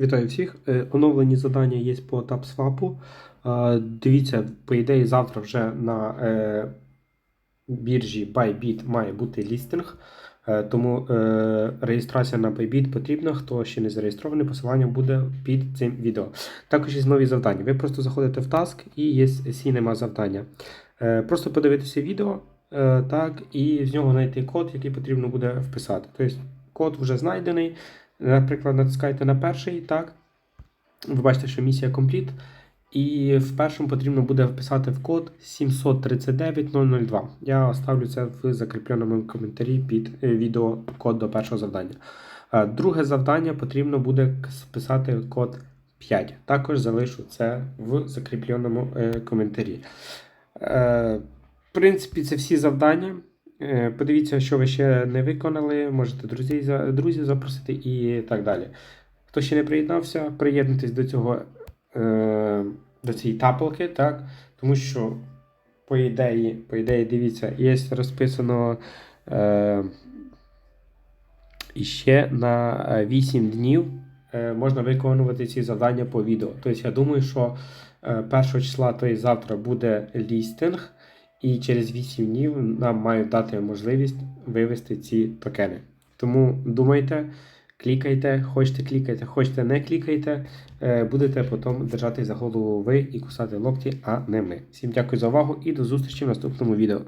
Вітаю всіх. Е, Оновлені завдання є по TapSwap. Е, Дивіться, по ідеї, завтра вже на е, біржі Bybit має бути лістинг. Тому реєстрація на Bybit потрібна. Хто ще не зареєстрований, посилання буде під цим відео. Також є нові завдання. Ви просто заходите в Task і є Cinema завдання. Просто подивитися відео, так, і з нього знайти код, який потрібно буде вписати. Тобто код вже знайдений. Наприклад, натискаєте на перший, так. Ви бачите, що місія компліт. І в першому потрібно буде вписати в код 739002. Я оставлю це в закріпленому коментарі під е, відео код до першого завдання. Е, Друге завдання потрібно буде вписати код 5. Також залишу це в закріпленому е, коментарі. В принципі, це всі завдання. Е, Подивіться, що ви ще не виконали, можете друзів, друзів запросити і так далі. Хто ще не приєднався, приєднуйтесь до цього е, до цієї тапалки, так? Тому що, по ідеї, по ідеї, дивіться, є розписано е, іще на е, 8 днів можна виконувати ці завдання по відео. Тобто, я думаю, що е, 1 числа, тобто завтра буде лістинг. І через 8 днів нам мають дати можливість вивести ці токени. Тому думайте, клікайте, хочете клікайте, хочете не клікайте, е, будете потім держати за голову ви і кусати локті, а не ми. Всім дякую за увагу і до зустрічі в наступному відео.